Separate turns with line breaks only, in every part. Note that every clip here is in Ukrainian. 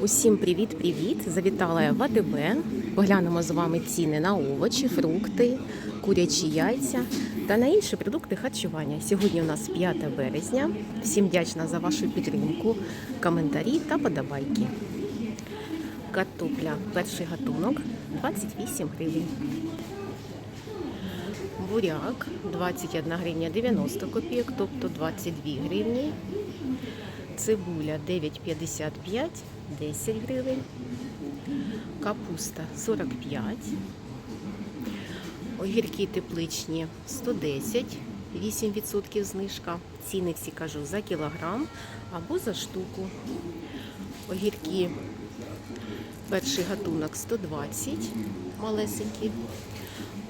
Усім привіт-привіт! Завітала я в АТБ. Поглянемо з вами ціни на овочі, фрукти, курячі яйця та на інші продукти харчування. Сьогодні у нас 5 березня. Всім вдячна за вашу підтримку, коментарі та подобайки. Картопля перший гатунок 28 гривень. Буряк 21 гривня 90 копійок, тобто 22 гривні. Цибуля 9,55, 10 гривень. Капуста 45. Огірки тепличні 110, 8% знижка. Ціни всі кажу за кілограм або за штуку. Огірки перший гатунок 120, малесенький.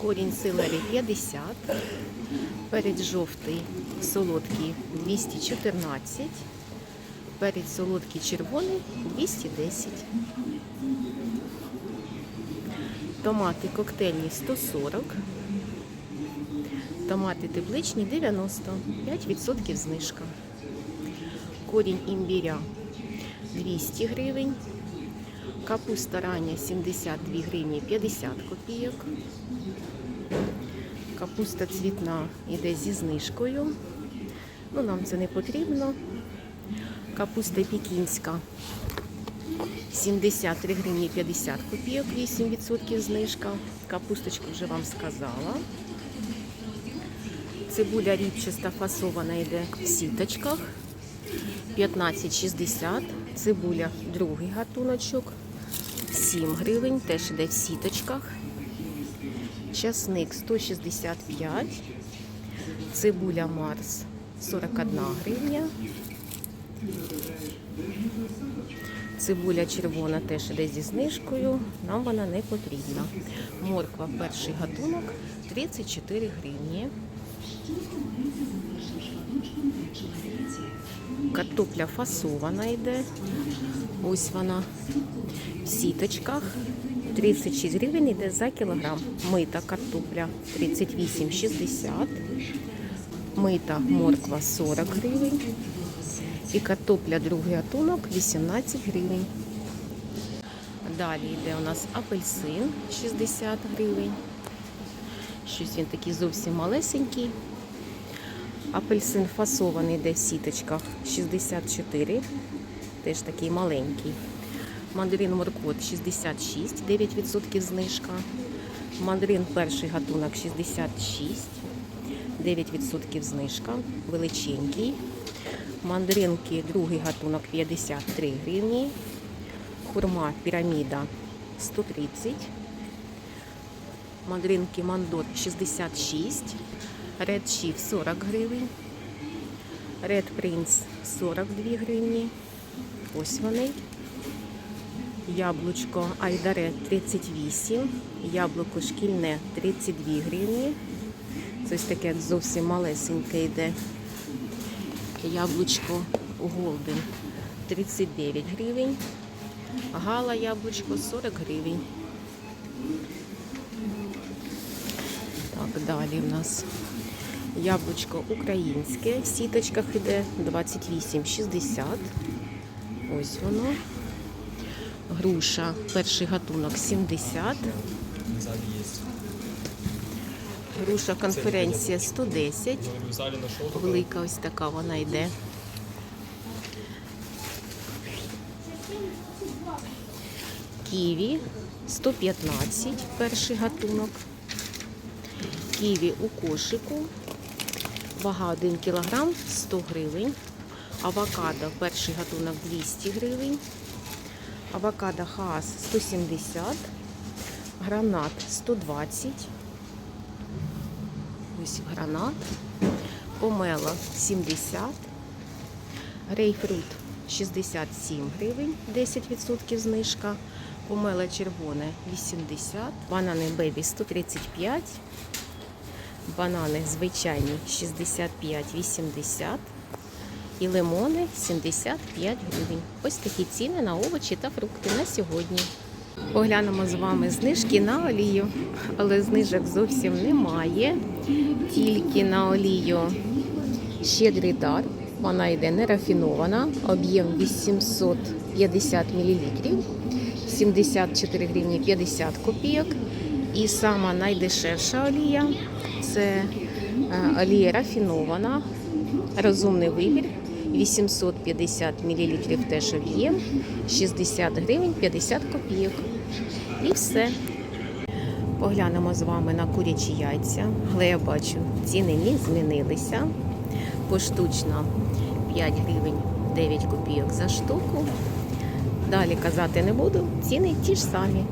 Корінь селері 50. Перець жовтий солодкий 214. Перець солодкий червоний 210. Томати коктейльні 140. Томати тепличні 90. 5% знижка. Корінь імбіря 200 гривень. Капуста рання 72 гривні 50 копійок. Капуста цвітна йде зі знижкою. Ну, нам це не потрібно. Капуста пікінська 73 гривні 50 копійок, 8% знижка. Капусточку вже вам сказала. Цибуля ріпчаста фасована йде в сіточках 15,60. Цибуля другий гатуночок 7 гривень, теж йде в сіточках. Часник 165. Цибуля Марс 41 гривня. Цибуля червона теж йде зі знижкою, нам вона не потрібна. Морква перший гатунок 34 гривні. Картопля фасована йде. Ось вона в сіточках. 36 гривень йде за кілограм. Мита картопля 38,60. Мита морква 40 гривень. І картопля другий гатунок 18 гривень. Далі йде у нас апельсин 60 гривень. Щось він такий зовсім малесенький. Апельсин фасований йде в сіточках 64. Теж такий маленький. Мандарин моркот 66, 9% знижка. Мандарин перший гатунок 66, 9% знижка. Величенький. Мандаринки другий гатунок 53 гривні. Хурма піраміда 130. Мандаринки мандот 66. Red Chief 40 гривень. Red Prince 42 гривні. Ось вони. Яблучко Айдаре 38. Яблуко шкільне 32 гривні. Ось таке зовсім малесеньке йде. Яблучко Голден 39 гривень. Гала яблучко 40 гривень. Так, далі в нас яблучко українське. В сіточках іде 28,60. Ось воно. Груша, перший гатунок 70. Груша конференція 110.
Говорю, в зале нашел только
Велика ось така вона йде. Ківі 115, перший гатунок. Ківі у кошику. Вага 1 кг 100 гривень. Авокадо перший гатунок 200 гривень. Авокадо хаас 170. Гранат 120. Ось гранат. Помела 70. Грейпфрут 67 гривень, 10% знижка. Помела червоне 80. Банани бебі 135. Банани звичайні 65-80. І лимони 75 гривень. Ось такі ціни на овочі та фрукти на сьогодні. Поглянемо з вами знижки на олію, але знижок зовсім немає. Тільки на олію щедрий дар. Вона йде нерафінована, об'єм 800 50 мл, 74 гривні 50 копійок. І сама найдешевша олія це е, олія рафінована, розумний вибір. 850 мл теж об'єм, 60 гривень 50 копійок. І все. Поглянемо з вами на курячі яйця. Але я бачу, ціни не змінилися. Поштучно 5 гривень 9 копійок за штуку. Далі казати не буду, ціни ті ж самі.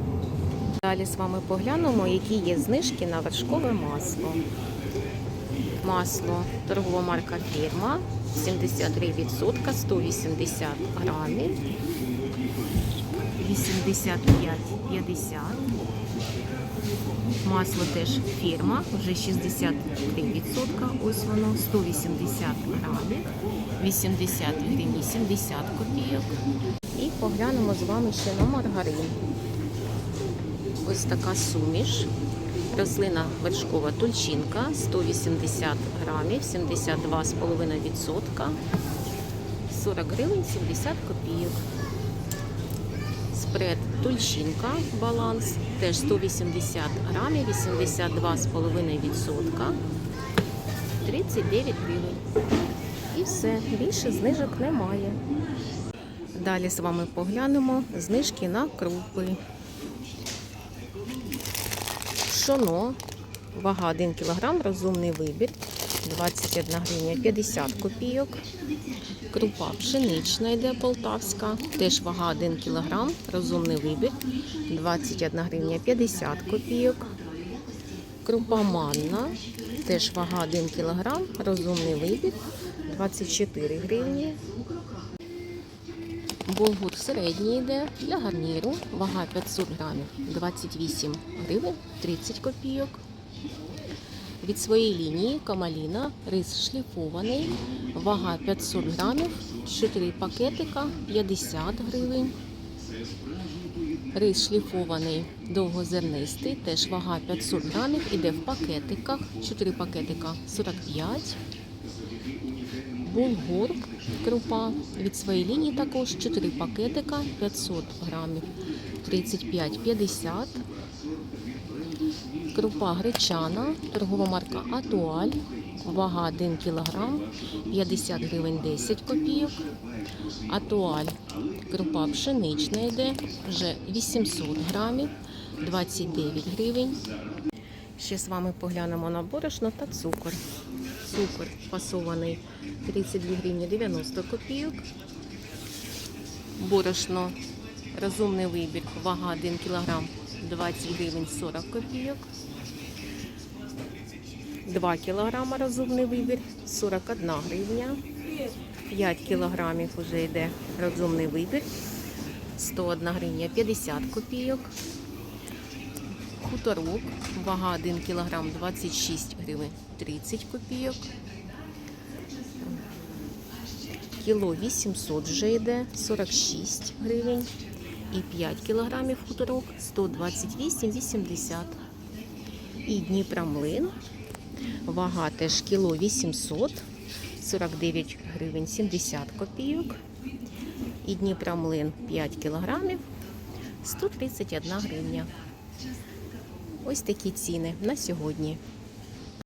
Далі з вами поглянемо, які є знижки на вершкове масло. Масло торгова марка фірма 73%, 180 грамів, 85,50. Масло теж фірма, вже 63%, ось воно, 180 грамів, 80 гривень, 70 копійок. І поглянемо з вами ще на маргарин. Ось така суміш. Рослина вершкова тульчинка 180 грамів, 72,5%, 40 гривень 70 копійок. Спред тульчинка баланс теж 180 грамів, 82,5%, 39 гривень. І все, більше знижок немає. Далі з вами поглянемо знижки на крупи. Пшоно, вага 1 кг, розумний вибір, 21 гривня 50 копійок. Крупа пшенична йде полтавська, теж вага 1 кг, розумний вибір, 21 гривня 50 копійок. Крупа манна, теж вага 1 кг, розумний вибір, 24 гривні. Булгур середній йде для гарніру, вага 500 грамів, 28 гривень 30 копійок. Від своєї лінії камаліна, рис шліфований, вага 500 грамів, 4 пакетика 50 гривень. Рис шліфований довгозернистий, теж вага 500 грамів, іде в пакетиках, 4 пакетика 45 Булгур крупа від своєї лінії також 4 пакетика 500 грамів 35,50. Крупа гречана, торгова марка Атуаль, вага 1 кг, 50 гривень 10 копійок. Атуаль, крупа пшенична йде, вже 800 грамів, 29 гривень. Ще з вами поглянемо на борошно та цукор. Цукор фасований 32 гривні 90 копійок. Борошно розумний вибір, вага 1 кг 20 гривень 40 копійок. 2 кг розумний вибір 41 гривня. 5 кг вже йде розумний вибір 101 гривня 50 копійок. Хуторок, вага 1 кг 26 гривень 30 копійок. Кіло 800 вже йде 46 гривень. І 5 кілограмів хуторок 128,80. І Дніпромлин. Вага теж кіло 800, 49 гривень 70 копійок. І Дніпромлин 5 кілограмів 131 гривня. Ось такі ціни на сьогодні.